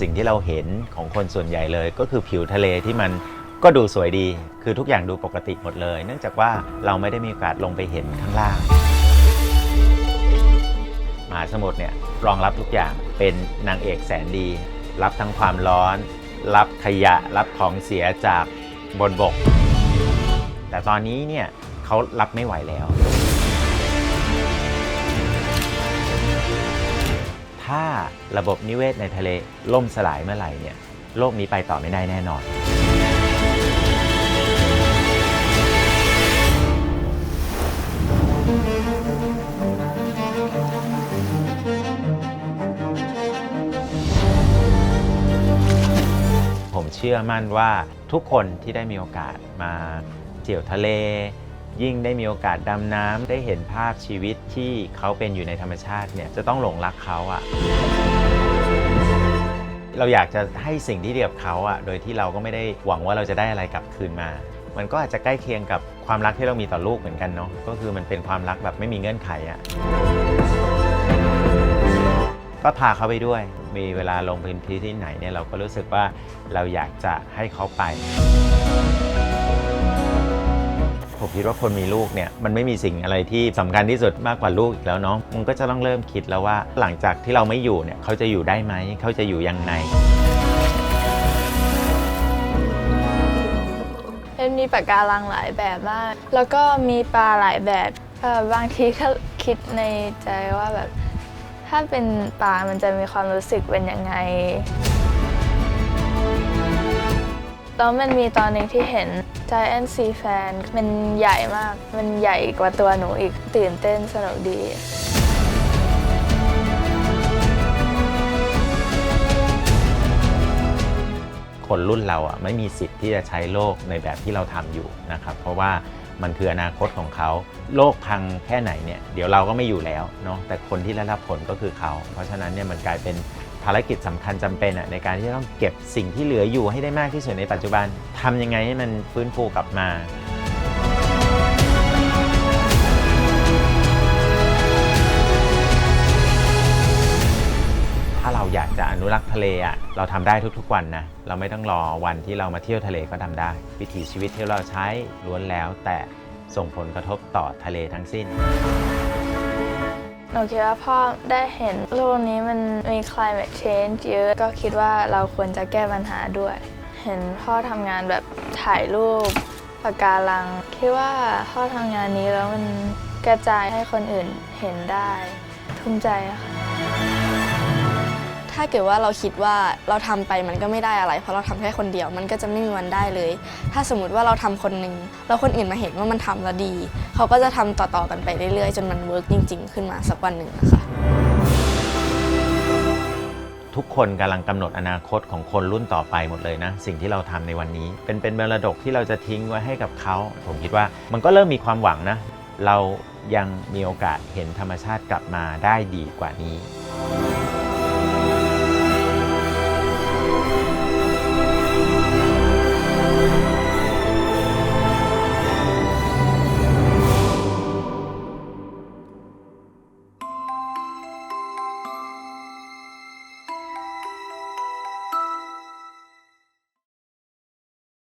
สิ่งที่เราเห็นของคนส่วนใหญ่เลย ก็คือผิวทะเลที่มันก็ดูสวยดี คือทุกอย่างดูปกติหมดเลย เนื่องจากว่าเราไม่ได้มีโอกาสลงไปเห็นข้างล่างมหาสมุทรเนี่ยรองรับทุกอย่างเป็นนางเอกแสนดี รับทั้งความร้อน รับขยะรับของเสียจากบนบก แต่ตอนนี้เนี่ยเขารับไม่ไหวแล้ว ถ้าระบบนิเวศในทะเลล่มสลายเมื่อไหร่เนี่ยโลกนี้ไปต่อไม่ได้แน่นอน ผมเชื่อมั่นว่าทุกคนที่ได้มีโอกาสมาเที่ยวทะเล ยิ่งได้มีโอกาสดำน้ำได้เห็นภาพชีวิตที่เขาเป็นอยู่ในธรรมชาติเนี่ยจะต้องหลงรักเขาอะเราอยากจะให้สิ่งที่เดียบเขาอะโดยที่เราก็ไม่ได้หวังว่าเราจะได้อะไรกลับคืนมา มันก็อาจจะใกล้เคียงกับความรักที่เรามีต่อลูกเหมือนกันเนาะก็คือมันเป็นความรักแบบไม่มีเงื่อนไขอะก็พาเขาไปด้วย มีเวลาลงพื้นที่ที่ไหนเนี่ยเราก็รู้สึกว่าเราอยากจะให้เขาไป ผมคิดว่าคนมีลูกเนี่ยมันไม่มีสิ่งอะไรที่สำคัญที่สุดมากกว่าลูกอีกแล้วเนาะมันก็จะต้องเริ่มคิดแล้วว่าหลังจากที่เราไม่อยู่เนี่ยเขาจะอยู่ได้ไหมเขาจะอยู่ยังไงมันมีปะการังหลายแบบมากแล้วก็มีปลาหลายแบบบางทีก็คิดในใจว่าแบบถ้าเป็นปลามันจะมีความรู้สึกเป็นยังไง แล้วมันมีตอนหนึ่งที่เห็น Giant Sea Fan มันใหญ่มาก มันใหญ่กว่าตัวหนูอีก ตื่นเต้นสนุกดี คนรุ่นเราอะไม่มีสิทธิ์ที่จะใช้โลกในแบบที่เราทำอยู่นะครับ เพราะว่ามันคืออนาคตของเขา โลกพังแค่ไหนเนี่ยเดี๋ยวเราก็ไม่อยู่แล้วเนาะแต่คนที่ได้รับผลก็คือเขา เพราะฉะนั้นเนี่ยมันกลายเป็น ภารกิจสำคัญจำเป็นในการที่จะต้องเก็บสิ่งที่เหลืออยู่ให้ได้มากที่สุดในปัจจุบันทำยังไงให้มันฟื้นฟูกลับมาถ้าเราอยากจะอนุรักษ์ทะเลอะเราทำได้ทุกๆวันนะเราไม่ต้องรอวันที่เรามาเที่ยวทะเลก็ทำได้ วิถีชีวิตที่เราใช้ล้วนแล้วแต่ส่งผลกระทบต่อทะเลทั้งสิ้น หนูคิดว่าพ่อได้เห็นโลกนี้มันมี climate change เยอะ ก็คิดว่าเราควรจะแก้ปัญหาด้วย เห็นพ่อทำงานแบบถ่ายรูปปะการัง คิดว่าพ่อทำงานนี้แล้วมันกระจายให้คนอื่นเห็นได้ ทุ่มใจค่ะ ถ้าเกิดว่าเราคิดว่าเราทำไปมันก็ไม่ได้อะไร เพราะเราทำแค่คนเดียวมันก็จะไม่มีวันได้เลย ถ้าสมมติว่าเราทำคนหนึ่งแล้วคนอื่นมาเห็นว่ามันทำแล้วดี เขาก็จะทำต่อๆกันไปเรื่อยๆ จนมันเวิร์กจริง ๆ ขึ้นมาสักวันหนึ่งนะคะทุกคนกำลังกำหนดอนาคตของคนรุ่นต่อไปหมดเลยนะ สิ่งที่เราทำในวันนี้ เป็นเป็นมรดกที่เราจะทิ้งไว้ให้กับเขา ผมคิดว่ามันก็เริ่มมีความหวังนะ เรายังมีโอกาสเห็นธรรมชาติกลับมาได้ดีกว่านี้